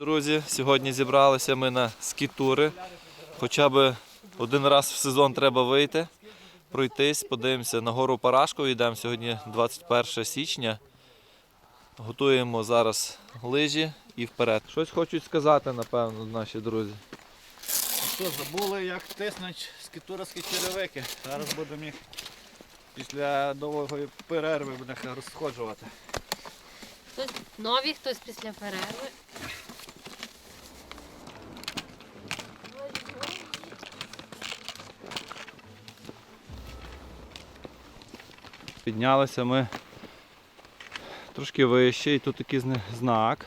Друзі, сьогодні зібралися ми на скітури. Хоча б один раз в сезон треба вийти, пройтись, подивимося на гору Парашку. Йдемо сьогодні 21 січня. Готуємо зараз лижі і вперед. Щось хочуть сказати, напевно, наші друзі. Що, забули, як тиснуть скітурські черевики. Зараз будемо їх після довгої перерви будемо їх розсходжувати. Хтось нові, хтось після перерви. Піднялися ми трошки вище, і тут такий знак.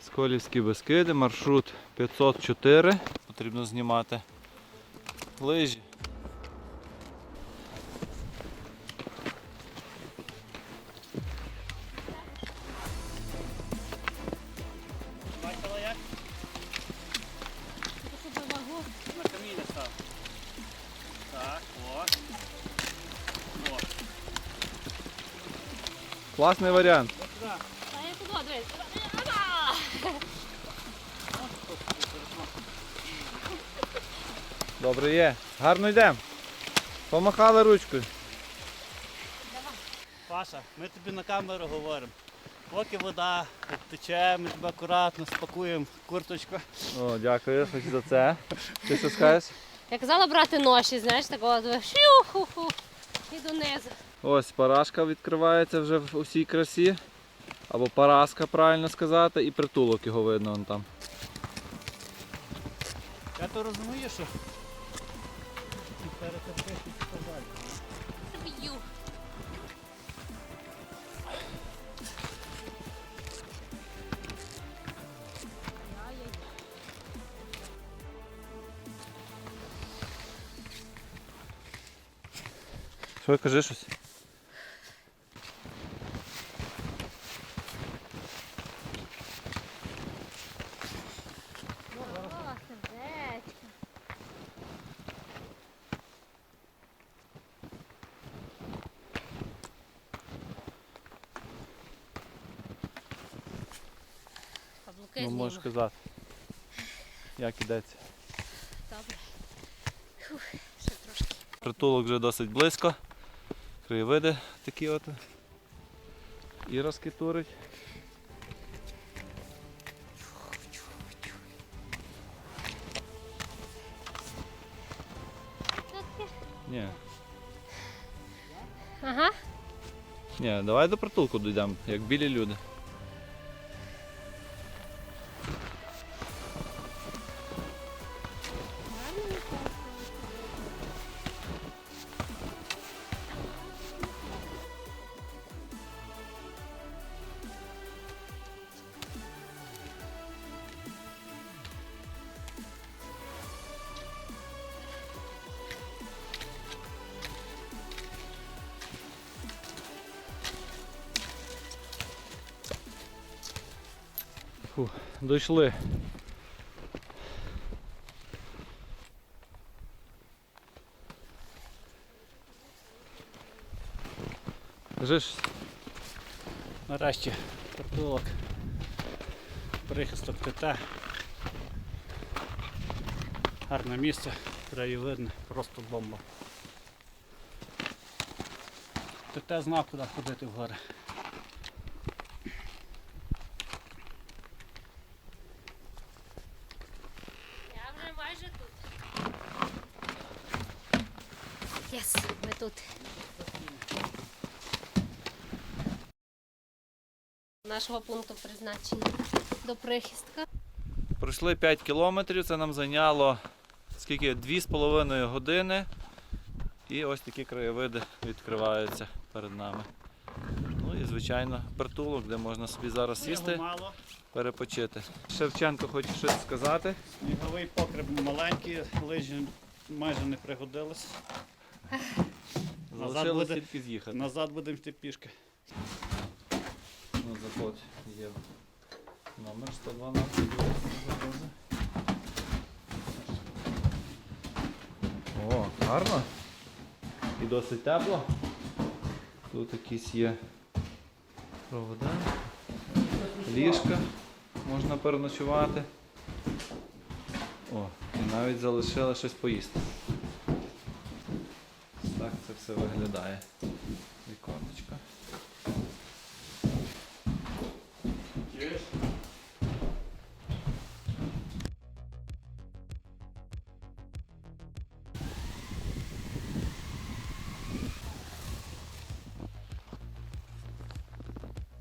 Сколівські Бескиди, маршрут 504. Потрібно знімати лижі. Класний варіант. Добре є. Гарно йдемо. Помахали ручкою. Паша, ми тобі на камеру говоримо. Поки вода тече, ми тебе акуратно спакуємо курточку. О, дякую хоч за це. Ти що скажеш? Я казала брати ноші, знаєш, такого шю-ху-ху. І донизу. Ось парашка відкривається вже в усій красі. Або параска, правильно сказати, і притулок його видно вон там. Я то розумію, що перетерпиш і сказати. Що кажи щось? О, сердечко. Каблуки Ну можеш казати. Як ідеться. Добре. Фух, ще трошки. Притулок вже досить близько. Краєвиди такі от. І розкитурить. Ні. Ага. Ні, давай до притулку дійдемо, як білі люди. Фу, дійшли. Щось. Нарешті притулок, прихисток ТТ. Гарне місце, краєвидне, просто бомба. ТТ знав, куди ходити в гори. Я вже майже тут. Єс, ми тут. Нашого пункту призначення до прихистка. Пройшли 5 кілометрів, це нам зайняло скільки? 2,5 години. І ось такі краєвиди відкриваються перед нами. Ну і звичайно притулок, де можна собі зараз сісти, перепочити. Шевченко хоче щось сказати. сніговий покрив маленький, лижі майже не пригодились. Назад буде- тільки з'їхати. Назад будемо йти пішки. Заход є номер 112. О, гарно. І досить тепло. Тут якісь є провода, ліжка. можна переночувати. О, і навіть залишили щось поїсти. Так це все виглядає. Віконечко.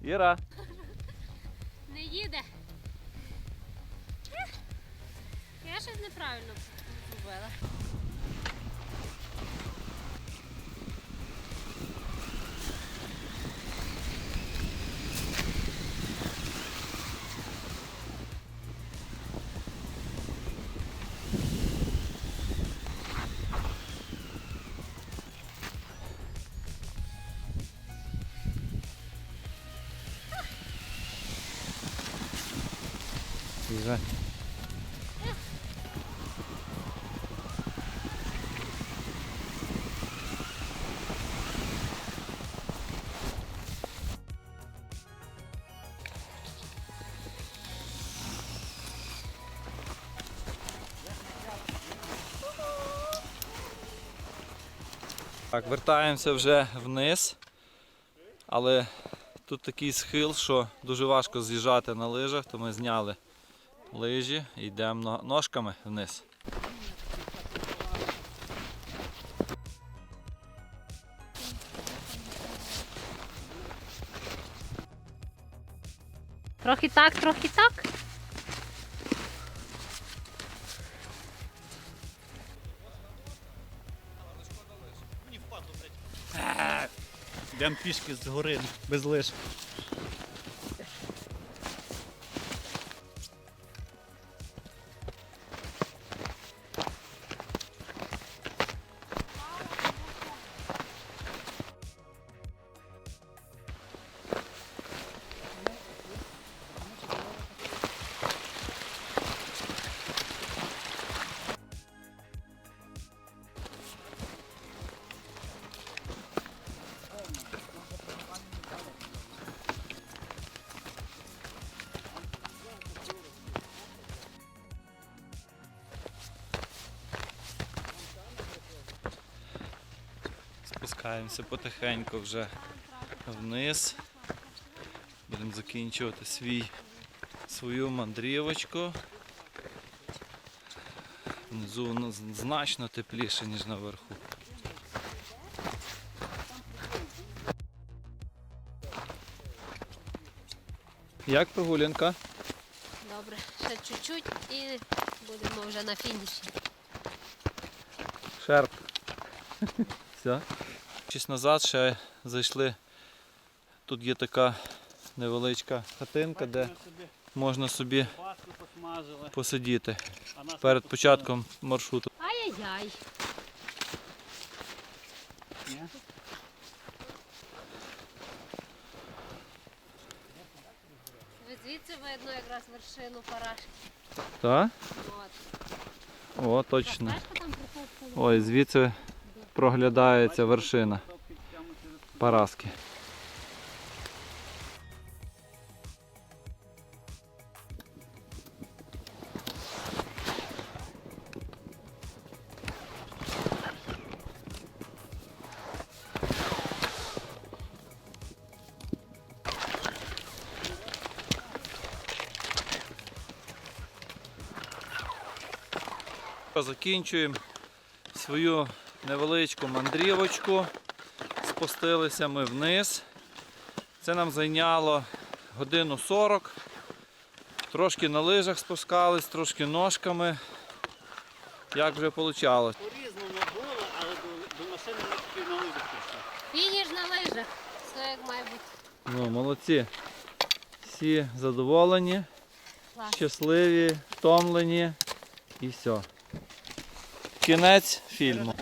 Іра! Не їде. Я щось неправильно зробила. Їжджай. Так, вертаємося вже вниз, але тут такий схил, що дуже важко з'їжджати на лижах, то ми зняли лижі і йдемо ножками вниз. Трохи так, трохи так. Йдемо пішки з гори, без лиш. Спускаємося потихеньку вже вниз. Будемо закінчувати свій, свою мандрівочку. Внизу значно тепліше, ніж наверху. Як прогулянка? Добре, ще чуть-чуть і будемо вже на фініші. Шерп. Все. Чись назад ще зайшли. Тут є така невеличка хатинка, де можна собі посидіти перед початком маршруту. Ай-яй-яй. Звідси видно якраз вершину парашки. Так? От. О, точно. Ой, звідси проглядається вершина Параски. Закінчуємо свою невеличку мандрівочку. Спустилися ми вниз. Це нам зайняло годину 40. Трошки на лижах спускались, трошки ножками. Як вже вийшло. По-різному було, але до, до машини ми на лижах прийшли. Фініш на лижах. Все як має бути. Ну, молодці. Всі задоволені, Клас. щасливі, втомлені і все. Кінець фільму.